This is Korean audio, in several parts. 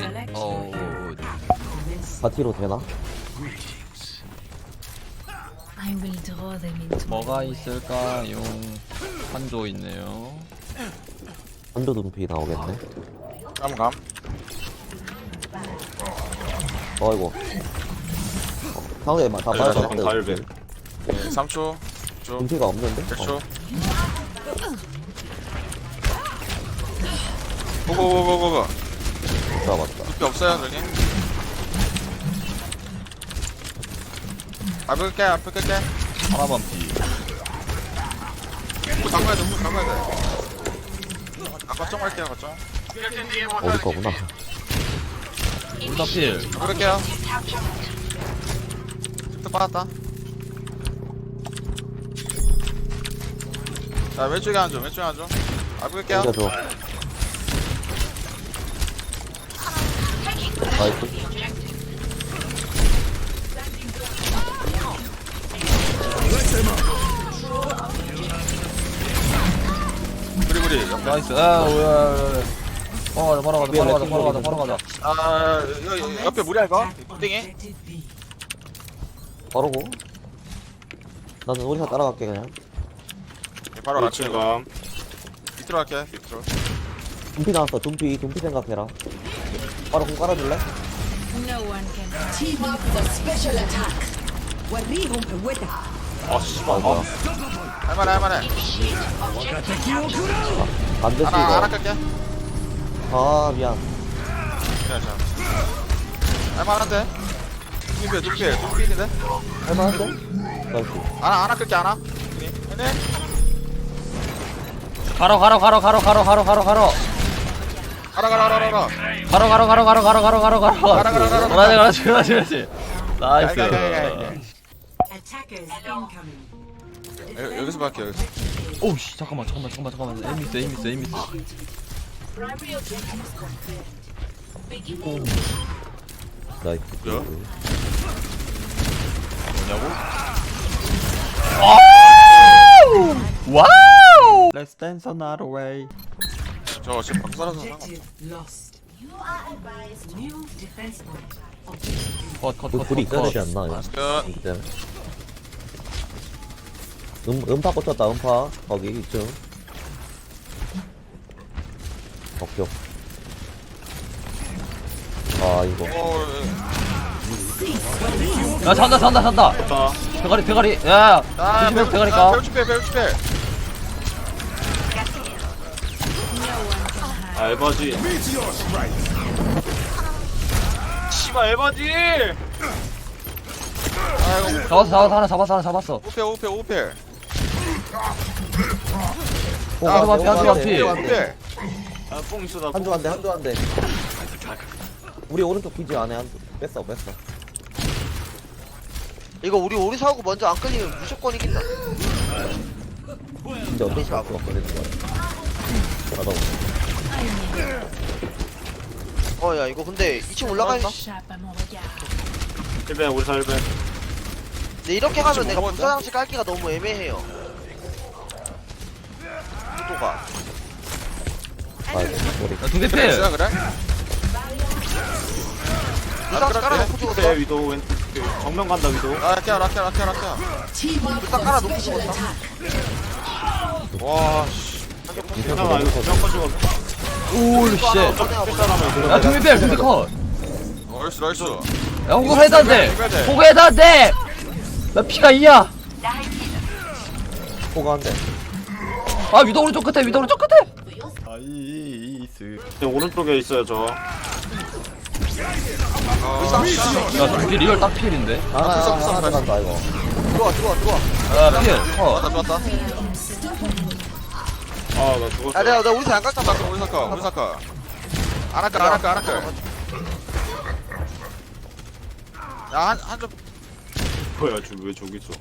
Select 어, 바티로 되나? I will draw them into 뭐가 있을까요? 한조 있네요. 한조 둠피 나오겠네. 감감 어이구. 어, 상대 다 네, 빠졌어. 잠깐 다일배. 네, 3초 2초 둠피가 없는데? 100초 어. 고고고고고고 잡았다. 두피 없어요 저기 앞을 끌게 하나만 피. 문 잠가야 돼문 잠가야 돼 아까 좀 할게요 거점 어디 거구나. 둘다 필. 그럴게요 또 빠졌다 자 왼쪽에 앉아 왼쪽에 앉아 땡겨줘. 나이스. 구리구리 나이스. 아, 뭐야. 바로 가자, 바로 가자, 바로 가자, 바로 가자, 바로 가자. 아 여, 여, 옆에 이거 띵이 빠르고. 나는 우리가 따라갈게 그냥. 바로 라치 이거 감 밑으로 갈게 밑으로 둠피 나왔어. 둠피 둠피 생각해라. 바로 공 깔아줄래? 아 씨발 아, 할만해 할만해. 안 됐어 하나 하나 깔게. 아 미안. 할만한데? 눈필 눈필 눈필인데? 할만한데? 나이스. 하나 하나 끌게 하나. 그래 가로 가로 가로 가로 가로 가로 가로 가로. 가라 가라 가라 가라 가로, 가로, 가로, 가로, 가로, 가로, 가로, 가로. 가라, 가라, 가라. 그렇지, 그렇지, 그렇지, 그렇지. 나이스. 가, 가, 가, 가, 가. Attackers incoming. 여- 여기서 갈게 여기서 오우, 씨, 잠깐만, 잠깐만, 잠깐만, 잠깐만. 에임 있어, 에임 있어, 에임 있어. 나이스. 뭐야? 와우! Let's dance another way. 저 지금 방 썰어서 상관 Objective lost. You are advised new defense point. 컷, 컷, 그 컷, 불이 컷, 있어야 컷. 되지 않나? 이거? 끝 이기 때문에. 음, 음파 꽂혔다 음파 거기 이쯤 적격 아 이거 오, 야, 잔다, 잔다, 잔다. 자 대가리, 대가리. 야, 아, 조심해, 대가리 아, 까. 배우 추패 배우 추패 아, 에바지. 씨발 에바지! 아이고. 잡았어, 잡았어, 하나 잡았어, 하나 잡았어. 우패 우패 어, 한조 아, 한조 네, 앞에. 네, 네. 우패 아뽕 있어 나 한조 안돼 한조 안돼 우리 오른쪽 기지 안에 한조 뺐어 뺐어. 이거 우리 오리 사고 먼저 안 끌리면 무조건 이긴다. 근데 어쩔 수 없어 걸리는 거야 가다 어, 야, 이거 근데 2층 올라가 있나? échappe à mon regard. 1배 우리 사 1배 근데 이렇게 가면 내가? 불사장치 깔기가 너무 애매해요. 구도가. 아 야, 두개 그래 필. 있어요 그래? 불사장치 깔아놓고 1배 죽었어. 위도 왼 그, 정면 간다 위도 아 라키야 라키야 라키야 라키야 불사 깔아놓고 attack. 와씨 잠깐만 이거 정면 찍었어 오우, 씨. 필사람을 야, 필, 두개 컷. 나이스 나이스 야, 호구 해도 안 돼. 호구 해도 안 돼. 나 피가 2야. 포가 한대 아, 위도 오른쪽 끝에, 위도 오른쪽 끝에. 아이스 오른쪽에 있어요 저 야, 두개 리얼 딱 필인데. 아 불사, 불사, 하나 간다 이거 들어와, 들어와, 들어와. 야, 필. 컷. 좋았다 좋았다 아나 야, 죽었어 내가, 내가 우리 사안 깔까 봐. 사카 우리 사카 우리 사카 안 할까 안 할까 안 할까. 야한한점 뭐야 지금 왜 저기 있어?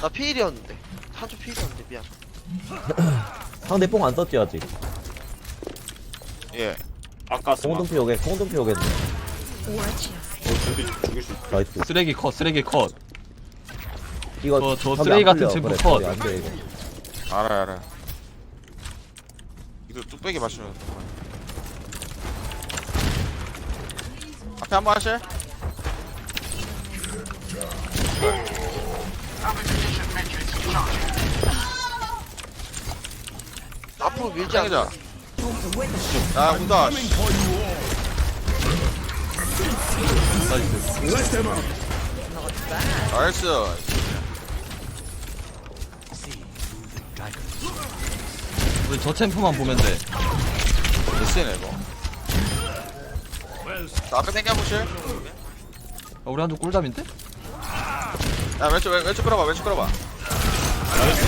나 피일이었는데. 한쪽 피일이었는데, 미안. 상대 뽕 안 썼지 아직? 예. 아까 스마 공동피 오겠 공동피 오겠네 Watch your 죽일 죽일 수 있어. 나이스. 쓰레기 컷, 쓰레기 컷. 이거 저- 저 쓰레기 안 같은 그래, 컷. 안돼 이거. 알아 알아 이거 뚝배기 맞추면 앞에 한 번 하실? 앞으로 밀지 않자. 짱이자 야 군다 나이스 우리 저 챔프만 보면 돼. 됐으네 이거. 자, 앞에 땡겨보실 아, 우리 한쪽 꿀잠인데? 야 왼쪽 왼- 왼쪽 끌어봐 왼쪽 끌어봐. 나이스.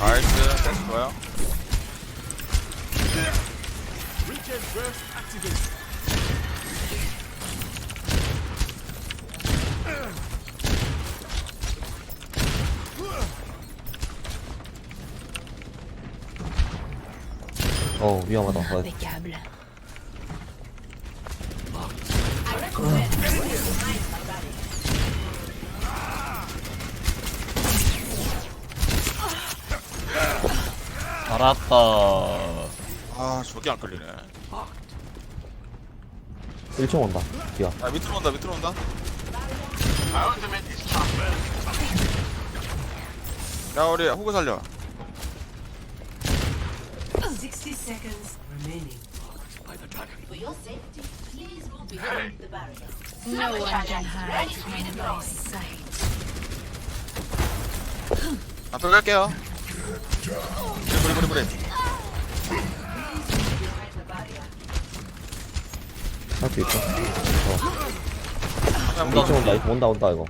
나이스. 패스. 좋아요 어 위험하다. 어, Impeccable. 알았다. 아 저기 안 끌리네. 1층 온다. 뒤야 야 밑으로 온다 밑으로 온다. 야 우리 호구 살려 seconds remaining. For your safety, please move behind the barrier. No one can hide from my sight. 앞에 갈게요 브리 브리 브리 할 수 있어 그냥 1층 온다 온다 온다 이거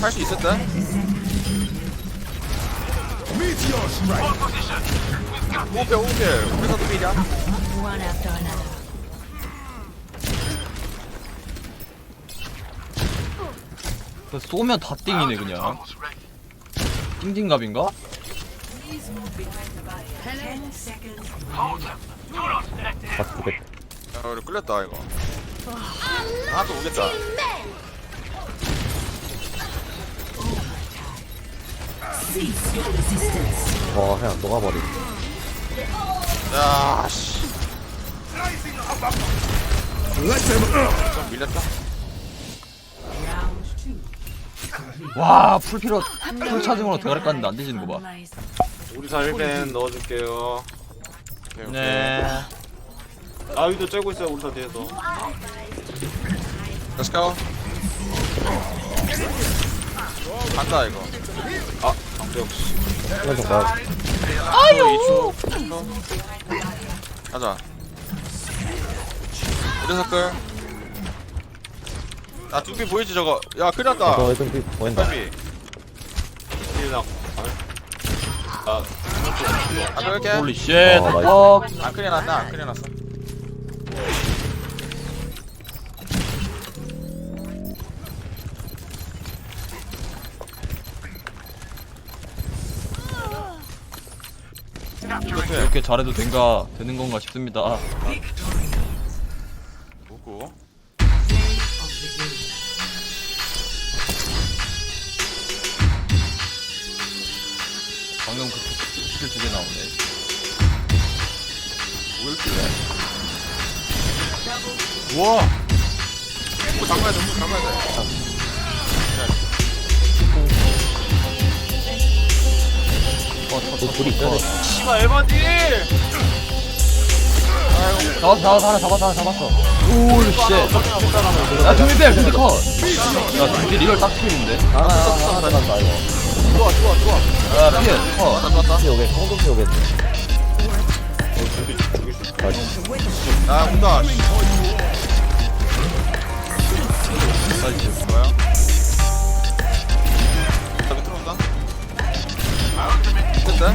할 수 있을 때 호흡해 호흡해 우리서도 미냐 One after another. 그 쏘면 다 띵이네 그냥 띵띵갑인가? 10 seconds. 박스 두개 야 우리 끌렸다 이거 하나 또 오겠다 와 그냥 녹아버리 야씨 좀 밀렸다. 와 풀피로 풀 차징으로 대가리 깠는데 안 되지는 거봐 My 우리 사 1벤 넣어줄게요. 오케이, 오케이. 네 아위도 째고 있어요 우리 사 뒤에서. Let's go 간다 이거 아 왼쪽 봐 아유. 가자. 우리 서클 야 두비 보이지 저거? 야 큰일 났다. 저뒤 보인다. 빨리. 아안 그럴게. 홀리 쉣 어, 나이스. 어, 안 큰일 났나 안 큰일 났어 이렇게 이렇게 잘해도 된가 되는 건가 싶습니다. 아, 보고. 방금 그 스킬 두 개 나오네. 뭐 이렇게 우와! 뭐 담가야 돼뭐 담가야 돼 어, 둘이 있어야 돼 씨발 에바디. 잡았어 잡았어 하나 잡았어 하나 잡았어 오리 쉣야 두미 빼 근데 컷야 두미 리얼 딱 필인데 하나 하나 간다 이거 좋아 좋아 좋아 야 필, 컷 좋았다 피 오게 성동 피 오게 야 온다 나이스 뭐야 됐다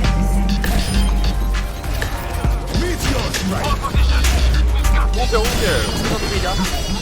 오케이 오케이